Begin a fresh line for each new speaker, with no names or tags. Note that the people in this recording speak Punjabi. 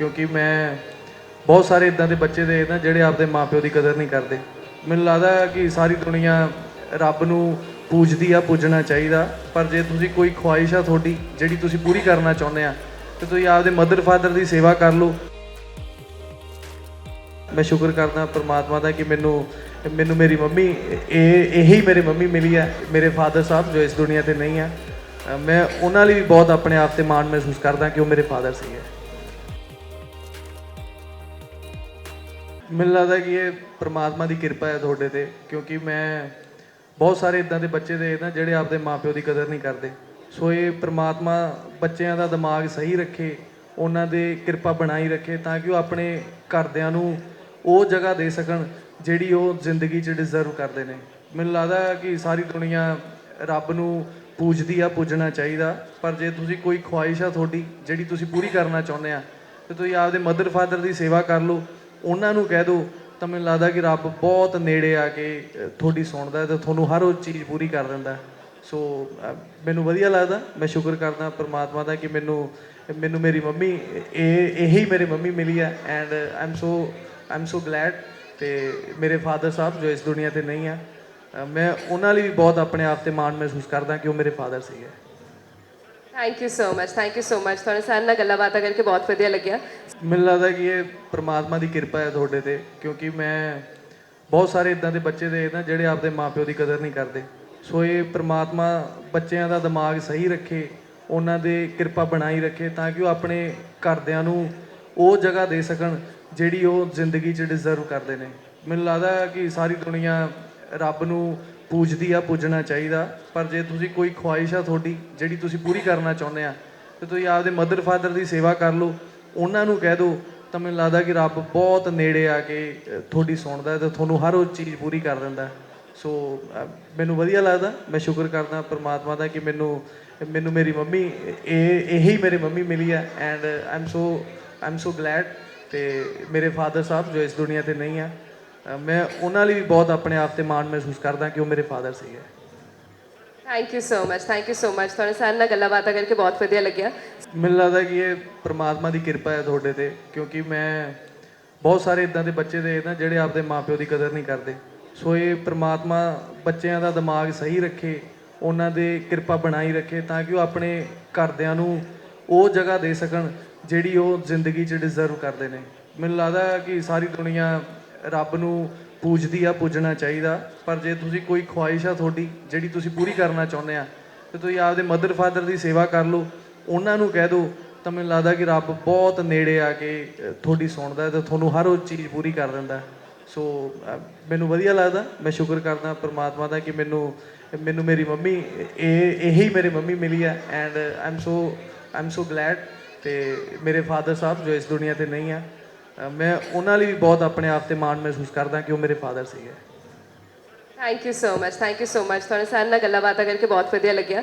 ਕਿਉਂਕਿ ਮੈਂ ਬਹੁਤ ਸਾਰੇ ਇਦਾਂ ਦੇ ਬੱਚੇ ਦੇ ਨਾ ਜਿਹੜੇ ਆਪਦੇ ਮਾਪਿਓ ਦੀ ਕਦਰ ਨਹੀਂ ਕਰਦੇ। ਮੈਨੂੰ ਲੱਗਦਾ ਕਿ ਸਾਰੀ ਦੁਨੀਆ ਰੱਬ ਨੂੰ ਪੂਜਦੀ ਆ, ਪੂਜਣਾ ਚਾਹੀਦਾ। ਪਰ ਜੇ ਤੁਸੀਂ ਕੋਈ ਖੁਆਇਸ਼ ਆ ਤੁਹਾਡੀ, ਜਿਹੜੀ ਤੁਸੀਂ ਪੂਰੀ ਕਰਨਾ ਚਾਹੁੰਦੇ ਆ, ਤੇ ਤੁਸੀਂ ਆਪਦੇ ਮਦਰ ਫਾਦਰ ਦੀ ਸੇਵਾ ਕਰ ਲਓ। ਮੈਂ ਸ਼ੁਕਰ ਕਰਦਾ ਪਰਮਾਤਮਾ ਦਾ ਕਿ ਮੈਨੂੰ ਮੈਨੂੰ ਮੇਰੀ ਮੰਮੀ, ਇਹ, ਇਹੀ ਮੇਰੇ ਮੰਮੀ ਮਿਲੀ ਹੈ ਮੇਰੇ ਫਾਦਰ ਸਾਹਿਬ ਜੋ ਇਸ ਦੁਨੀਆ ਤੇ ਨਹੀਂ ਹੈ ਮੈਂ ਉਹਨਾਂ ਲਈ ਵੀ ਬਹੁਤ ਆਪਣੇ ਆਪ ਤੇ ਮਾਣ ਮਹਿਸੂਸ ਕਰਦਾ ਕਿ ਉਹ ਮੇਰੇ ਫਾਦਰ ਸੀਗੇ। ਮੈਨੂੰ ਲੱਗਦਾ ਕਿ ਇਹ ਪ੍ਰਮਾਤਮਾ ਦੀ ਕਿਰਪਾ ਹੈ ਤੁਹਾਡੇ ਤੇ, ਕਿਉਂਕਿ ਮੈਂ ਬਹੁਤ ਸਾਰੇ ਇਦਾਂ ਦੇ ਬੱਚੇ ਦੇ ਨਾ ਜਿਹੜੇ ਆਪਦੇ ਮਾਪਿਓ ਦੀ ਕਦਰ ਨਹੀਂ ਕਰਦੇ। ਸੋ ਇਹ ਪ੍ਰਮਾਤਮਾ ਬੱਚਿਆਂ ਦਾ ਦਿਮਾਗ ਸਹੀ ਰੱਖੇ, ਉਹਨਾਂ ਦੇ ਕਿਰਪਾ ਬਣਾਈ ਰੱਖੇ ਤਾਂ ਕਿ ਉਹ ਆਪਣੇ ਘਰਦਿਆਂ ਨੂੰ ਉਹ ਜਗ੍ਹਾ ਦੇ ਸਕਣ ਜਿਹੜੀ ਉਹ ਜ਼ਿੰਦਗੀ 'ਚ ਡਿਜ਼ਰਵ ਕਰਦੇ ਨੇ। ਮੈਨੂੰ ਲੱਗਦਾ ਕਿ ਸਾਰੀ ਦੁਨੀਆ ਰੱਬ ਨੂੰ ਪੂਜਦੀ ਆ, ਪੂਜਣਾ ਚਾਹੀਦਾ। ਪਰ ਜੇ ਤੁਸੀਂ ਕੋਈ ਖੁਆਇਸ਼ ਆ ਤੁਹਾਡੀ, ਜਿਹੜੀ ਤੁਸੀਂ ਪੂਰੀ ਕਰਨਾ ਚਾਹੁੰਦੇ ਆ, ਤੇ ਤੁਸੀਂ ਆਪਦੇ ਮਦਰ ਫਾਦਰ ਦੀ ਸੇਵਾ ਕਰ ਲਓ। ਉਹਨਾਂ ਨੂੰ ਕਹਿ ਦਿਓ ਤਾਂ ਮੈਨੂੰ ਲੱਗਦਾ ਕਿ ਰੱਬ ਬਹੁਤ ਨੇੜੇ ਆ ਕੇ ਤੁਹਾਡੀ ਸੁਣਦਾ ਹੈ ਤੇ ਤੁਹਾਨੂੰ ਹਰ ਉਹ ਚੀਜ਼ ਪੂਰੀ ਕਰ ਦਿੰਦਾ। ਸੋ ਮੈਨੂੰ ਵਧੀਆ ਲੱਗਦਾ, ਮੈਂ ਸ਼ੁਕਰ ਕਰਦਾ ਪਰਮਾਤਮਾ ਦਾ ਕਿ ਮੈਨੂੰ ਮੈਨੂੰ ਮੇਰੀ ਮੰਮੀ, ਇਹ, ਇਹੀ ਮੇਰੇ ਮੰਮੀ ਮਿਲੀ ਹੈ and I am so I am so glad ਤੇ ਮੇਰੇ ਫਾਦਰ ਸਾਹਿਬ ਜੋ ਇਸ ਦੁਨੀਆ ਤੇ ਨਹੀਂ ਹੈ ਮੈਂ ਉਹਨਾਂ ਲਈ ਵੀ ਬਹੁਤ ਆਪਣੇ ਆਪ ਤੇ ਮਾਣ ਮਹਿਸੂਸ ਕਰਦਾ ਕਿ ਉਹ ਮੇਰੇ ਫਾਦਰ ਸੀਗੇ।
Thank you so much thank you so much ਤੁਹਾਡੇ ਸਾਰਿਆਂ ਨਾਲ ਗੱਲਾਂ ਬਾਤਾਂ ਕਰਕੇ ਬਹੁਤ ਵਧੀਆ ਲੱਗਿਆ।
ਮੈਨੂੰ ਲੱਗਦਾ ਕਿ ਇਹ ਪ੍ਰਮਾਤਮਾ ਦੀ ਕਿਰਪਾ ਹੈ ਤੁਹਾਡੇ ਤੇ, ਕਿਉਂਕਿ ਮੈਂ ਬਹੁਤ ਸਾਰੇ ਇਦਾਂ ਦੇ ਬੱਚੇ ਦੇ ਨਾ ਜਿਹੜੇ ਆਪਦੇ ਮਾਪਿਓ ਦੀ ਕਦਰ ਨਹੀਂ ਕਰਦੇ। ਸੋ ਇਹ ਪ੍ਰਮਾਤਮਾ ਬੱਚਿਆਂ ਦਾ ਦਿਮਾਗ ਸਹੀ ਰੱਖੇ, ਉਹਨਾਂ ਦੇ ਕਿਰਪਾ ਬਣਾਈ ਰੱਖੇ, ਤਾਂ ਕਿ ਉਹ ਆਪਣੇ ਘਰਦਿਆਂ ਨੂੰ ਉਹ ਜਗ੍ਹਾ ਦੇ ਸਕਣ ਜਿਹੜੀ ਉਹ ਜ਼ਿੰਦਗੀ 'ਚ ਡਿਜ਼ਰਵ ਕਰਦੇ ਨੇ। ਮੈਨੂੰ ਲੱਗਦਾ ਕਿ ਸਾਰੀ ਦੁਨੀਆ ਰੱਬ ਨੂੰ ਪੂਜਦੀ ਆ, ਪੂਜਣਾ ਚਾਹੀਦਾ। ਪਰ ਜੇ ਤੁਸੀਂ ਕੋਈ ਖੁਆਇਸ਼ ਆ ਤੁਹਾਡੀ, ਜਿਹੜੀ ਤੁਸੀਂ ਪੂਰੀ ਕਰਨਾ ਚਾਹੁੰਦੇ ਆ, ਤੇ ਤੁਸੀਂ ਆਪਦੇ ਮਦਰ ਫਾਦਰ ਦੀ ਸੇਵਾ ਕਰ ਲਓ। ਉਹਨਾਂ ਨੂੰ ਕਹਿ ਦਿਓ, ਤਾਂ ਮੈਨੂੰ ਲੱਗਦਾ ਕਿ ਰੱਬ ਬਹੁਤ ਨੇੜੇ ਆ ਕੇ ਤੁਹਾਡੀ ਸੁਣਦਾ ਹੈ ਤੇ ਤੁਹਾਨੂੰ ਹਰ ਉਹ ਚੀਜ਼ ਪੂਰੀ ਕਰ ਦਿੰਦਾ। ਸੋ ਮੈਨੂੰ ਵਧੀਆ ਲੱਗਦਾ। ਮੈਂ ਸ਼ੁਕਰ ਕਰਦਾ ਪਰਮਾਤਮਾ ਦਾ ਕਿ ਮੈਨੂੰ ਮੈਨੂੰ ਮੇਰੀ ਮੰਮੀ, ਇਹ, ਇਹੀ ਮੇਰੇ ਮੰਮੀ ਮਿਲੀ ਹੈ and I am so I am so glad ਤੇ ਮੇਰੇ ਫਾਦਰ ਸਾਹਿਬ ਜੋ ਇਸ ਦੁਨੀਆ ਤੇ ਨਹੀਂ ਆ ਮੈਂ ਉਹਨਾਂ ਲਈ ਵੀ ਬਹੁਤ ਆਪਣੇ ਆਪ ਤੇ ਮਾਣ ਮਹਿਸੂਸ ਕਰਦਾ ਕਿ ਉਹ ਮੇਰੇ ਫਾਦਰ ਸੀਗੇ।
Thank you so much thank you so much ਤੁਹਾਡੇ ਸਾਰੇ ਨਾਲ ਗੱਲਾਂ ਬਾਤਾਂ ਕਰਕੇ ਬਹੁਤ ਵਧੀਆ ਲੱਗਿਆ।
ਮੈਨੂੰ ਲੱਗਦਾ ਕਿ ਇਹ ਪ੍ਰਮਾਤਮਾ ਦੀ ਕਿਰਪਾ ਹੈ ਤੁਹਾਡੇ ਤੇ ਕਿਉਂਕਿ ਮੈਂ ਬਹੁਤ ਸਾਰੇ ਇਦਾਂ ਦੇ ਬੱਚੇ ਦੇ ਨਾ ਜਿਹੜੇ ਆਪਦੇ ਮਾਪਿਓ ਦੀ ਕਦਰ ਨਹੀਂ ਕਰਦੇ। ਸੋ ਇਹ ਪ੍ਰਮਾਤਮਾ ਬੱਚਿਆਂ ਦਾ ਦਿਮਾਗ ਸਹੀ ਰੱਖੇ ਉਹਨਾਂ ਦੇ ਕਿਰਪਾ ਬਣਾਈ ਰੱਖੇ ਤਾਂ ਕਿ ਉਹ ਆਪਣੇ ਘਰਦਿਆਂ ਨੂੰ ਉਹ ਜਗ੍ਹਾ ਦੇ ਸਕਣ ਜਿਹੜੀ ਉਹ ਜ਼ਿੰਦਗੀ 'ਚ ਡਿਜ਼ਰਵ ਕਰਦੇ ਨੇ। ਮੈਨੂੰ ਲੱਗਦਾ ਕਿ ਸਾਰੀ ਦੁਨੀਆ ਰੱਬ ਨੂੰ ਪੂਜਦੀ ਆ, ਪੂਜਣਾ ਚਾਹੀਦਾ। ਪਰ ਜੇ ਤੁਸੀਂ ਕੋਈ ਖੁਆਇਸ਼ ਆ ਤੁਹਾਡੀ, ਜਿਹੜੀ ਤੁਸੀਂ ਪੂਰੀ ਕਰਨਾ ਚਾਹੁੰਦੇ ਆ, ਤੇ ਤੁਸੀਂ ਆਪਦੇ ਮਦਰ ਫਾਦਰ ਦੀ ਸੇਵਾ ਕਰ ਲਓ। ਉਹਨਾਂ ਨੂੰ ਕਹਿ ਦਿਓ, ਤਾਂ ਮੈਨੂੰ ਲੱਗਦਾ ਕਿ ਰੱਬ ਬਹੁਤ ਨੇੜੇ ਆ ਕੇ ਤੁਹਾਡੀ ਸੁਣਦਾ ਹੈ ਤੇ ਤੁਹਾਨੂੰ ਹਰ ਉਹ ਚੀਜ਼ ਪੂਰੀ ਕਰ ਦਿੰਦਾ। ਸੋ ਮੈਨੂੰ ਵਧੀਆ ਲੱਗਦਾ। ਮੈਂ ਸ਼ੁਕਰ ਕਰਦਾ ਪਰਮਾਤਮਾ ਦਾ ਕਿ ਮੈਨੂੰ ਮੈਨੂੰ ਮੇਰੀ ਮੰਮੀ, ਇਹ, ਇਹੀ ਮੇਰੇ ਮੰਮੀ ਮਿਲੀ ਹੈ and I am so I am so glad ਤੇ ਮੇਰੇ ਫਾਦਰ ਸਾਹਿਬ ਜੋ ਇਸ ਦੁਨੀਆ ਤੇ ਨਹੀਂ ਆ ਮੈਂ ਉਹਨਾਂ ਲਈ ਵੀ ਬਹੁਤ ਆਪਣੇ ਆਪ ਤੇ ਮਾਣ ਮਹਿਸੂਸ ਕਰਦਾ ਕਿ ਉਹ ਮੇਰੇ ਫਾਦਰ ਸੀਗੇ
thank you so much thank you so much ਤੁਹਾਨੂੰ ਸਾਰਿਆਂ ਨਾਲ ਗੱਲਾਂ ਬਾਤਾਂ ਕਰਕੇ ਬਹੁਤ ਵਧੀਆ ਲੱਗਿਆ।